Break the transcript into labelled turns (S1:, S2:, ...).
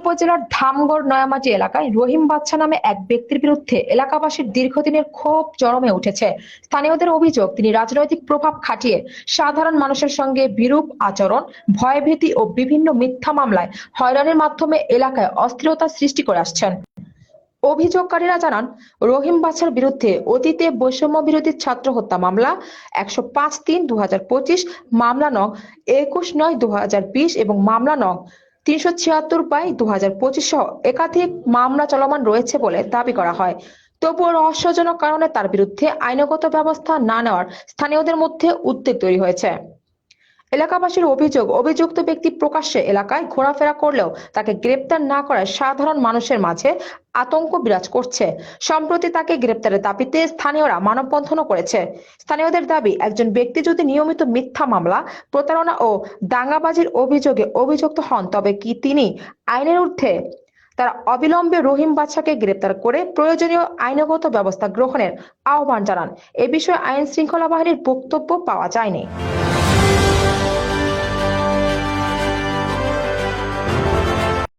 S1: উপজেলার ধামগড় নয়ামাটি এলাকায় রহিম বাচ্চা নামে এক ব্যক্তির বিরুদ্ধে এলাকাবাসীর দীর্ঘদিনের ক্ষোভ চরমে উঠেছে। স্থানীয়দের অভিযোগ, তিনি রাজনৈতিক প্রভাব খাটিয়ে সাধারণ মানুষের সঙ্গে বিরূপ আচরণ, ভয়ভীতি ও বিভিন্ন মিথ্যা মামলায় হয়রানির মাধ্যমে এলাকায় অস্থিরতা সৃষ্টি করে আসছেন। অভিযোগকারীরা জানান, রহিম বাছার বিরুদ্ধে অতীতে বৈষম্য বিরোধী ছাত্র হত্যা মামলা, একশো পাঁচ তিন দু পঁচিশ, মামলা নং একুশ নয় দু বিশ এবং মামলা নং তিনশো ছিয়াত্তর বাই দু পঁচিশ সহ একাধিক মামলা চলমান রয়েছে বলে দাবি করা হয়। তবুও রহস্যজনক কারণে তার বিরুদ্ধে আইনগত ব্যবস্থা না নেওয়ার স্থানীয়দের মধ্যে উদ্বেগ তৈরি হয়েছে। এলাকাবাসীর অভিযোগ, অভিযুক্ত ব্যক্তি প্রকাশ্যে এলাকায় ঘোরাফেরা করলেও তাকে গ্রেপ্তার না করায় সাধারণ মানুষের মাঝে আতঙ্ক বিরাজ করছে। সম্প্রতি তাকে গ্রেপ্তারের দাবিতে স্থানীয়রা মানববন্ধনও করেছে। স্থানীয়দের দাবি, একজন ব্যক্তি যদি নিয়মিত মিথ্যা মামলা, প্রতারণা ও দাঙ্গাবাজির অভিযোগে অভিযুক্ত হন, তবে কি তিনি আইনের ঊর্ধ্বে? তারা অবিলম্বে রহিম বাদশাকে গ্রেপ্তার করে প্রয়োজনীয় আইনগত ব্যবস্থা গ্রহণের আহ্বান জানান। এ বিষয়ে আইন শৃঙ্খলা বাহিনীর বক্তব্য পাওয়া যায়নি।